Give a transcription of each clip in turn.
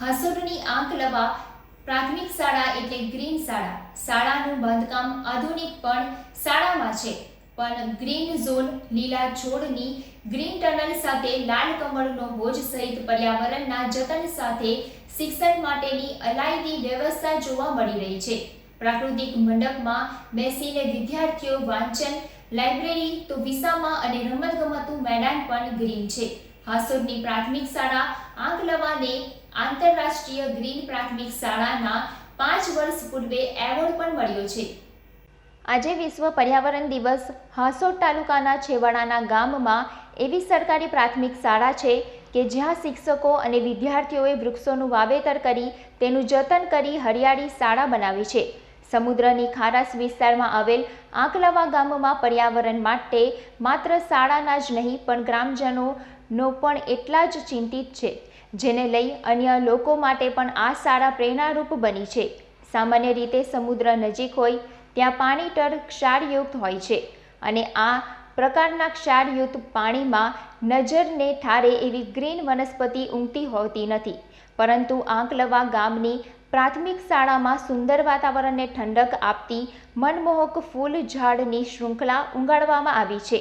હાસોડની આંખ લવા પ્રાથમિક શાળા એટલે ગ્રીન શાળા. શાળાનું બાંધકામ આધુનિક પણ શાળામાં છે. પણ ગ્રીન ઝોન લીલા છોડની ગ્રીન ટનલ સાથે લાલ કમળનો ભોજ સહિત પર્યાવરણના જતન સાથે શિક્ષણ માટેની અલાયદી વ્યવસ્થા જોવા મળી રહી છે. પ્રાકૃતિક મંડપમાં બેસીને વિદ્યાર્થીઓ વાંચન, લાઇબ્રેરી તો વિસામાં અને રમતગમતનું મેદાન પણ ગ્રીન છે. હાસોડની પ્રાથમિક શાળા આંકલવાને આંતરરાષ્ટ્રીય ગ્રીન પ્રાથમિક શાળાના પાંચ વર્ષ પૂર્વે એવોર્ડ પણ મળ્યો છે. આજે વિશ્વ પર્યાવરણ દિવસ હાસોડ તાલુકાના છેવાડાના ગામમાં એવી સરકારી પ્રાથમિક શાળા છે કે જ્યાં શિક્ષકો અને વિદ્યાર્થીઓએ વૃક્ષોનું વાવેતર કરી તેનું જતન કરી હરિયાળી શાળા બનાવી છે. સમુદ્રની ખારાસ વિસ્તારમાં આવેલ આંકલાવા ગામમાં પર્યાવરણ માટે માત્ર શાળાના જ નહીં, પણ ગ્રામજનોનો પણ એટલા જ ચિંતિત છે. જેને લઈ અન્ય લોકો માટે પણ આ શાળા પ્રેરણારૂપ બની છે. સામાન્ય રીતે સમુદ્ર નજીક હોય, ત્યાં પાણી તળ ક્ષારયુક્ત હોય છે અને આ પ્રકારના ક્ષારયુક્ત પાણીમાં નજરને ઠારે એવી ગ્રીન વનસ્પતિ ઊંઘતી હોતી નથી. પરંતુ આંકલવા ગામની પ્રાથમિક શાળામાં સુંદર વાતાવરણને ઠંડક આપતી મનમોહક ફૂલ ઝાડની શૃંખલા ઉગાડવામાં આવી છે.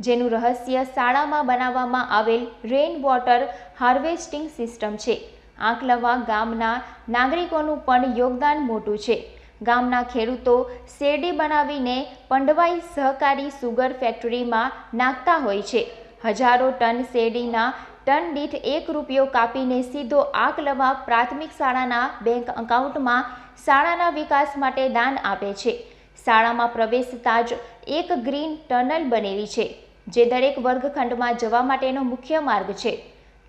જેનું રહસ્ય શાળામાં બનાવવામાં આવેલ રેઇન વોટર હાર્વેસ્ટિંગ સિસ્ટમ છે. આંકલવા ગામના નાગરિકોનું પણ યોગદાન મોટું છે. ગામના ખેડૂતો શેરડી બનાવીને પંડવાઈ સહકારી સુગર ફેક્ટરીમાં નાખતા હોય છે. હજારો ટન શેરડીના ટન દીઠ એક રૂપિયો કાપીને સીધો આંકલવા પ્રાથમિક શાળાના બેંક એકાઉન્ટમાં શાળાના વિકાસ માટે દાન આપે છે. શાળામાં પ્રવેશતા જ એક ગ્રીન ટનલ બનેલી છે. જે દરેક વર્ગખંડમાં જવા માટેનો મુખ્ય માર્ગ છે.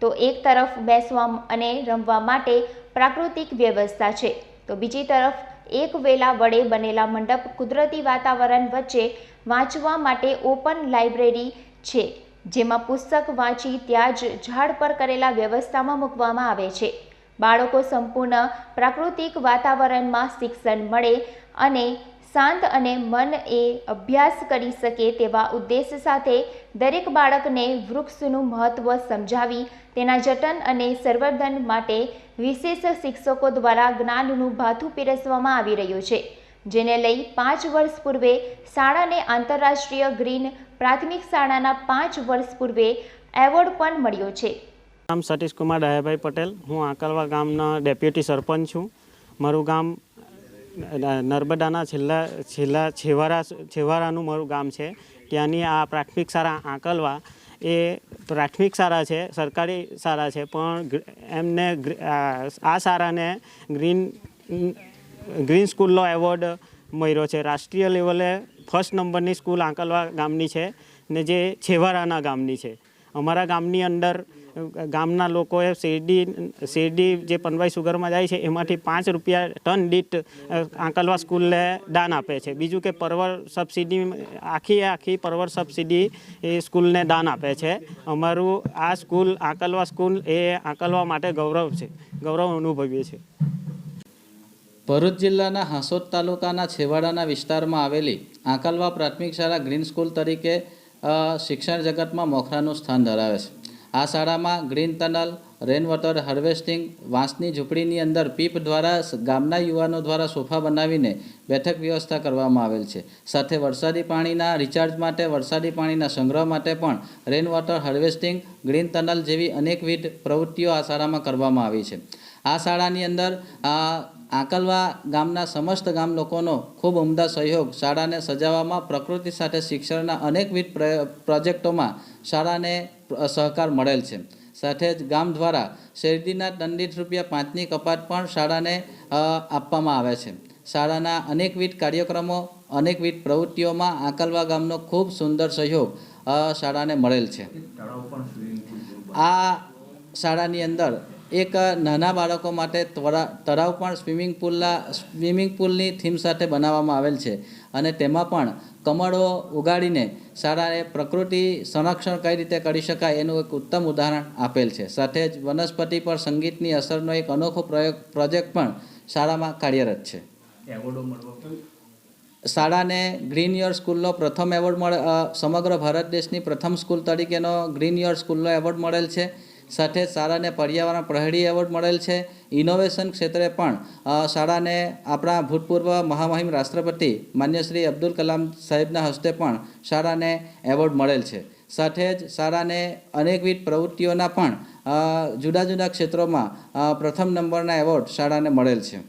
તો એક તરફ બેસવા અને રમવા માટે પ્રાકૃતિક વ્યવસ્થા છે. તો બીજી તરફ એક વેલા વડે બનેલા મંડપ કુદરતી વાતાવરણ વચ્ચે વાંચવા માટે ઓપન લાઇબ્રેરી છે. જેમાં પુસ્તક વાંચી ત્યાં જ ઝાડ પર કરેલા વ્યવસ્થામાં મૂકવામાં આવે છે. બાળકો સંપૂર્ણ પ્રાકૃતિક વાતાવરણમાં શિક્ષણ મળે અને શાંત અને મન એ અભ્યાસ કરી શકે તેવા ઉદ્દેશ સાથે દરેક બાળકને વૃક્ષનું મહત્ત્વ સમજાવી, તેના જતન અને સંવર્ધન માટે વિશેષ શિક્ષકો દ્વારા જ્ઞાનનું ભાથું પીરસવામાં આવી રહ્યું છે, જેને લઈ પાંચ વર્ષ પૂર્વે શાળાને આંતરરાષ્ટ્રીય ગ્રીન પ્રાથમિક શાળાના પાંચ વર્ષ પૂર્વે એવોર્ડ પણ મળ્યો છે. નામ સતીશ કુમાર દયાભાઈ પટેલ. હું આંકલવા ગામના ડેપ્યુટી સરપંચ છું. મારું ગામ નર્મદાના છેલ્લા છેલ્લા છેવાડા છેવાડાનું મારું ગામ છે. ત્યાંની આ પ્રાથમિક શાળા આંકલવા એ પ્રાથમિક શાળા છે, સરકારી શાળા છે, પણ એમને આ શાળાને ગ્રીન ગ્રીન સ્કૂલનો એવોર્ડ મળ્યો છે. રાષ્ટ્રીય લેવલે ફર્સ્ટ નંબરની સ્કૂલ આંકલવા ગામની છે ને જે છેવાડાના ગામની છે. અમારા ગામની અંદર ગામના લોકોએ શેરડી શેરડી જે પનવાઈ સુગરમાં જાય છે, એમાંથી પાંચ રૂપિયા ટન દીઠ આંકલવા સ્કૂલને દાન આપે છે. બીજું કે પરવર સબસિડી, આખી આખી પરવર સબસિડી એ સ્કૂલને દાન આપે છે. અમારું આ સ્કૂલ, આંકલવા સ્કૂલ એ આંકલવા માટે ગૌરવ છે. ગૌરવ અનુભવીએ છીએ. ભરૂચ જિલ્લાના હાંસોદ તાલુકાના છેવાડાના વિસ્તારમાં આવેલી આંકલવા પ્રાથમિક શાળા ગ્રીન સ્કૂલ તરીકે શિક્ષણ જગતમાં મોખરાનું સ્થાન ધરાવે છે. આ શાળામાં green tunnel rain water harvesting, વાંસની ઝૂંપડીની અંદર પીપ દ્વારા ગામના યુવાનો દ્વારા સોફા બનાવીને બેઠક વ્યવસ્થા કરવામાં આવેલ છે. સાથે વરસાદી પાણીના રિચાર્જ માટે, વરસાદી પાણીના સંગ્રહ માટે પણ rain water harvesting, green tunnel જેવી અનેકવિધ પ્રવૃત્તિઓ આ શાળામાં કરવામાં આવી છે. આ શાળાની અંદર આંકલવા ગામના સમસ્ત ગામ લોકોનો ખૂબ ઉમદા સહયોગ શાળાને સજાવવામાં પ્રકૃતિ સાથે શિક્ષણના અનેકવિધ પ્ર- પ્રોજેક્ટોમાં શાળાને સહકાર મળેલ છે. સાથે જ ગામ દ્વારા શેરડીના દંડિત રૂપિયા પાંચની કપાત પણ શાળાને આપવામાં આવે છે. શાળાના અનેકવિધ કાર્યક્રમો અનેકવિધ પ્રવૃત્તિઓમાં આંકલવા ગામનો ખૂબ સુંદર સહયોગ શાળાને મળેલ છે. આ શાળાની અંદર એક નાના બાળકો માટે તળાવ પણ સ્વિમિંગ પુલના સ્વિમિંગ પુલની થીમ સાથે બનાવવામાં આવેલ છે. અને તેમાં પણ કમળો ઉગાડીને શાળાએ પ્રકૃતિ સંરક્ષણ કઈ રીતે કરી શકાય એનું એક ઉત્તમ ઉદાહરણ આપેલ છે. સાથે જ વનસ્પતિ પર સંગીતની અસરનો એક અનોખો પ્રયોગ પ્રોજેક્ટ પણ શાળામાં કાર્યરત છે. શાળાને ગ્રીન યોર સ્કૂલનો પ્રથમ એવોર્ડ મળે સમગ્ર ભારત દેશની પ્રથમ સ્કૂલ તરીકેનો ગ્રીન યોર સ્કૂલનો એવોર્ડ મળેલ છે. સાથે શાળાને પર્યાવરણ પ્રહરી એવોર્ડ મળેલ છે. ઇનોવેશન ક્ષેત્રે પણ શાળાને આપણા ભૂતપૂર્વ મહામહિમ રાષ્ટ્રપતિ માન્ય શ્રી અબ્દુલ કલામ સાહેબના હસ્તે પણ શાળાને એવોર્ડ મળેલ છે. સાથે જ શાળાને અનેકવિધ પ્રવૃત્તિઓના પણ જુદા જુદા ક્ષેત્રોમાં પ્રથમ નંબરના એવોર્ડ શાળાને મળેલ છે.